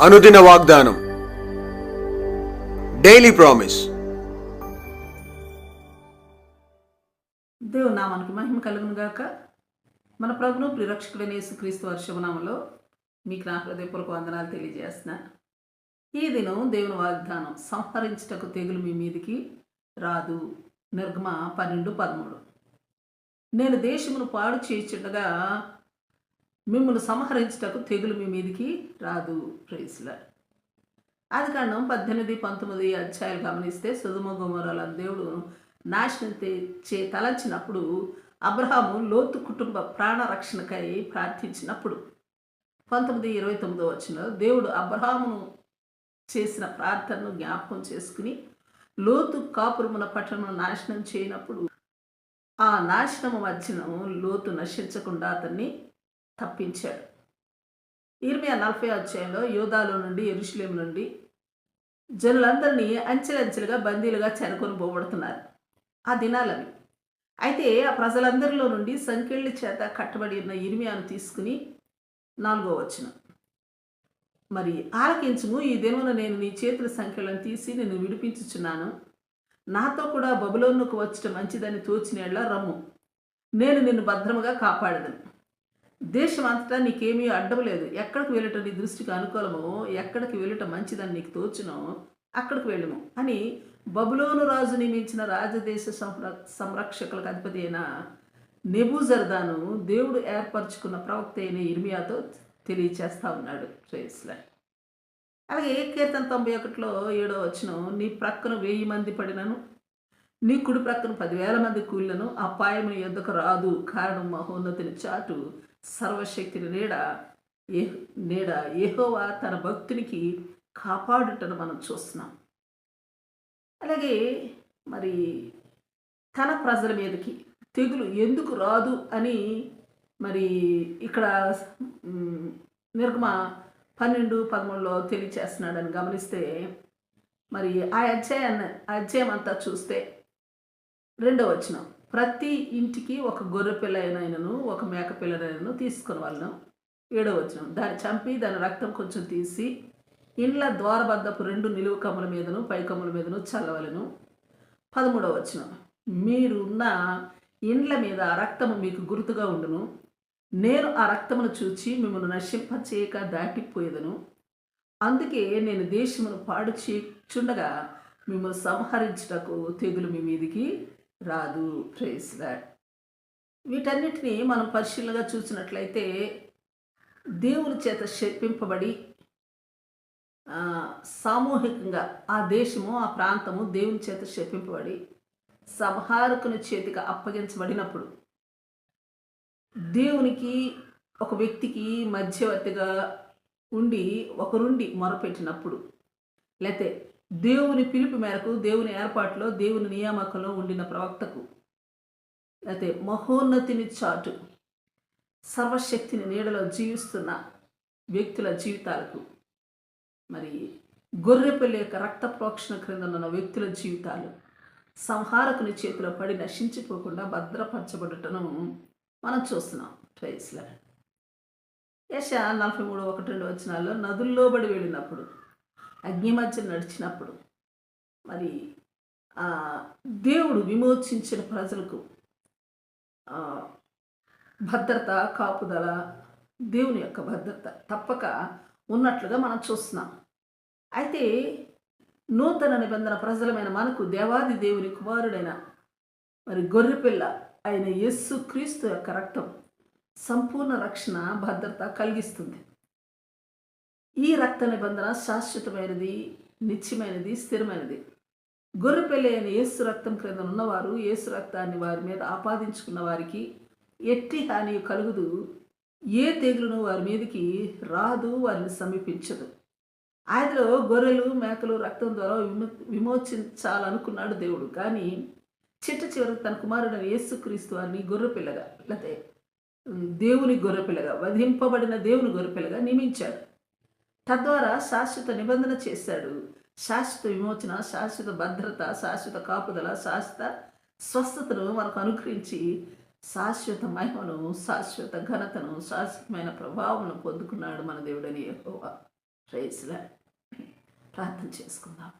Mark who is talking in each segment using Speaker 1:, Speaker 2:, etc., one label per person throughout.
Speaker 1: అనుదిన వాగ్దానం. Daily promise.
Speaker 2: దేవుని నామానికి మహిమ కలుగును గాక. మన ప్రభును ప్రిరక్షకుడైన యేసుక్రీస్తు వర్షమనామలో మీకు నా హృదయపూర్వక వందనాలు తెలియజేస్తున్నా. ఈ దినం దేవుని వాగ్దానం సంహరించుటకు తెగులు మీ మీదికి రాదు. నిర్గమ పన్నెండు పదమూడు. నేను దేశమును పాడు చేయుచుండగా మిమ్మల్ని సంహరించుటకు తెగులు మీ మీదికి రాదు. ప్రైజ్లా ఆది కాండం పద్దెనిమిది పంతొమ్మిది అధ్యాయాలు గమనిస్తే సుధుమ గుమరాల దేవుడు నాశనం చే తలంచినప్పుడు అబ్రహాము లోతు కుటుంబ ప్రాణ రక్షణకై ప్రార్థించినప్పుడు పంతొమ్మిది ఇరవై తొమ్మిదో వచ్చిన దేవుడు అబ్రహామును చేసిన ప్రార్థనను జ్ఞాపకం చేసుకుని లోతు కాపురమున పట్టణం నాశనం చేయనప్పుడు ఆ నాశనము మధ్యన లోతు నశించకుండా అతన్ని తప్పించాడు. ఇరవై నలభై అధ్యాయంలో యోధాలో నుండి ఎరుషులేం నుండి జనులందరినీ అంచెలంచెలుగా బందీలుగా చెరకొని పోబడుతున్నారు ఆ దినాలవి. అయితే ఆ ప్రజలందరిలో నుండి సంకెళ్ళి చేత కట్టబడి ఉన్న ఇరిమియాను తీసుకుని నాలుగో వచ్చిన మరి ఆలకించుము ఈ దినమున నేను నీ చేతుల సంఖ్యలను తీసి నిన్ను విడిపించుచున్నాను. నాతో కూడా బబులోన్నుకు వచ్చటం మంచిదని తోచినేళ్ళ రమ్ము. నేను నిన్ను భద్రముగా కాపాడదను. దేశం అంతటా నీకేమీ అడ్డం లేదు. ఎక్కడికి వెళ్ళటం నీ దృష్టికి అనుకూలమో ఎక్కడికి వెళ్ళటం మంచిదని నీకు తోచునో అక్కడికి వెళ్ళము అని బబులోను రాజు నియమించిన రాజదేశ సంర సంరక్షకులకు అధిపతి అయిన నెబూజర్దాను దేవుడు ఏర్పరచుకున్న ప్రవక్త అయిన ఇర్మియాతో తెలియచేస్తా ఉన్నాడు. శ్రేయస్లా అలాగే కీర్తన తొంభై ఒకటిలో ఏడో వచ్చిన నీ ప్రక్కన వెయ్యి మంది పడినను నీ కుడి ప్రక్కన పదివేల మంది కూలినను అపాయము ఎద్దకు రాదు. కారణం మహోన్నతిని చాటు. సర్వశక్తిని నీడ ఏ నీడ ఏహోవా తన భక్తునికి కాపాడుటను మనం చూస్తున్నాం. అలాగే మరి తన ప్రజల మీదకి తెగులు ఎందుకు రాదు అని మరి ఇక్కడ నిర్గమ పన్నెండు పదమూడులో తెలియచేస్తున్నాడని గమనిస్తే మరి ఆ అధ్యాయాన్ని ఆ అధ్యాయం అంతా చూస్తే రెండో వచనం. ప్రతి ఇంటికి ఒక గొర్రె పిల్లనైనను ఒక మేక పిల్లనైనను తీసుకుని వాళ్ళను ఏడో వచనం. దాన్ని చంపి దాని రక్తం కొంచెం తీసి ఇండ్ల ద్వారబద్దపు రెండు నిలువు కమ్ముల మీదను పైకమ్ముల మీదను చల్లవలను. పదమూడవ వచనం. మీరున్న ఇండ్ల మీద ఆ రక్తము మీకు గుర్తుగా ఉండును. నేను ఆ రక్తమును చూచి మిమ్మల్ని నశింపచేయక దాటిపోయేదను. అందుకే నేను దేశమును పాడు చేయుచుండగా మిమ్మల్ని సంహరించుటకు తెగులు మీ మీదికి రాదు ప్రేస్గా వీటన్నిటిని మనం పరిశీలనగా చూసినట్లయితే దేవుని చేత శపింపబడి సామూహికంగా ఆ దేశము ఆ ప్రాంతము దేవుని చేత శపింపబడి సంహారకుని చేతికి అప్పగించబడినప్పుడు దేవునికి ఒక వ్యక్తికి మధ్యవర్తిగా ఉండి ఒకరుండి మొరపెట్టినప్పుడు లేతే దేవుని పిలుపు మేరకు దేవుని ఏర్పాటులో దేవుని నియామకంలో ఉండిన ప్రవక్తకు అయితే మహోన్నతిని చాటు సర్వశక్తిని నీడలో జీవిస్తున్న వ్యక్తుల జీవితాలకు మరి గొర్రెపల్లి యొక్క రక్త ప్రోక్షణ క్రింద ఉన్న వ్యక్తుల జీవితాలు సంహారకుని చేతిలో పడి నశించిపోకుండా భద్రపరచబడటను మనం చూస్తున్నాం. ప్రైస్లో యశ నలభై మూడు ఒకటి రెండు వచనాల్లో నదుల్లో బడి వెళ్ళినప్పుడు అగ్ని మధ్య నడిచినప్పుడు మరి దేవుడు విమోచించిన ప్రజలకు భద్రత కాపుదల దేవుని యొక్క భద్రత తప్పక ఉన్నట్లుగా మనం చూస్తున్నాం. అయితే నూతన నిబంధన ప్రజలమైన మనకు దేవాది దేవుని కుమారుడైన మరి గొర్రెపిల్ల అయిన యస్సు క్రీస్తు యొక్క రక్తం సంపూర్ణ రక్షణ భద్రత కలిగిస్తుంది. ఈ రక్త నిబంధన శాశ్వతమైనది నిత్యమైనది స్థిరమైనది. గొర్రెపిల్ల అయిన యేసు రక్తం క్రింద ఉన్నవారు యేసు రక్తాన్ని వారి మీద ఆపాదించుకున్న వారికి ఎట్టి హాని కలుగుదు. ఏ తెగులును వారి మీదకి రాదు వారిని సమీపించదు. ఆయనలో గొర్రెలు మేకలు రక్తం ద్వారా విమో విమోచించాలనుకున్నాడు దేవుడు. కానీ చిట్ట చివరికి తన కుమారుడైన యేసుక్రీస్తు వారిని గొర్రెపిల్లగా లేకపోతే దేవుని గొర్రెపిల్లగా వధింపబడిన దేవుని గొర్రెపిల్లగా నియమించాడు. తద్వారా శాశ్వత నిబంధన చేశాడు. శాశ్వత విమోచన శాశ్వత భద్రత శాశ్వత కాపుదల శాశ్వత స్వస్థతను మనకు అనుగ్రహించి శాశ్వత మహిమను శాశ్వత ఘనతను శాశ్వతమైన ప్రభావం పొందుకున్నాడు మన దేవుడని యెహోవా. ప్రైజ్లా ప్రార్థన చేసుకుందాం.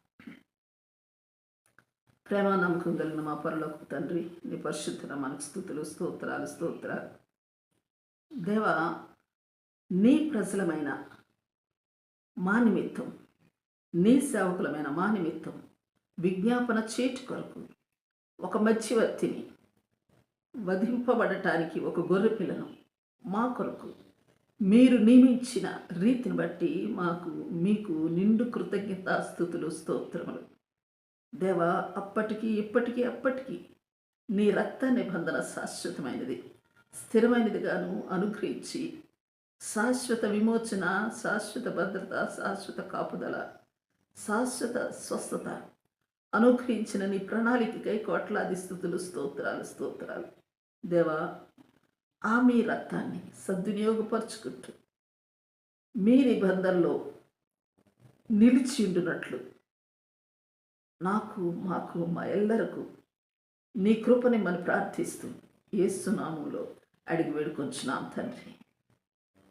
Speaker 2: ప్రేమ నమ్మకం కలిగిన మా పరలోక తండ్రి నీ పరిశుద్ధన మనకు స్థుతులు స్తోత్రాలు స్తోత్రాలు. దేవ నీ ప్రజలమైన మా నిమిత్తం నీ సేవకులమైన మా నిమిత్తం విజ్ఞాపన చేటు కొరకు ఒక మధ్యవర్తిని వధింపబడటానికి ఒక గొర్రె పిల్లను మా కొరకు మీరు నియమించిన రీతిని బట్టి మాకు మీకు నిండు కృతజ్ఞతాస్థుతులు స్తోత్రములు. దేవా అప్పటికి ఇప్పటికీ అప్పటికీ నీ రక్త నిబంధన శాశ్వతమైనది స్థిరమైనదిగాను అనుగ్రహించి శాశ్వత విమోచన శాశ్వత భద్రత శాశ్వత కాపుదల శాశ్వత స్వస్థత. అనుగ్రహించిన నీ ప్రణాళికకై కోట్లాది స్థుతులు స్తోత్రాలు స్తోత్రాలు. దేవా ఆ మీ రక్తాన్ని సద్వినియోగపరుచుకుంటూ మీ నిబంధనలో నిలిచిండునట్లు నాకు మాకు మా ఎల్లరకు నీ కృపని మనం ప్రార్థిస్తూ ఏసునామంలో అడిగి వేడుకొంచున్నాం తండ్రి.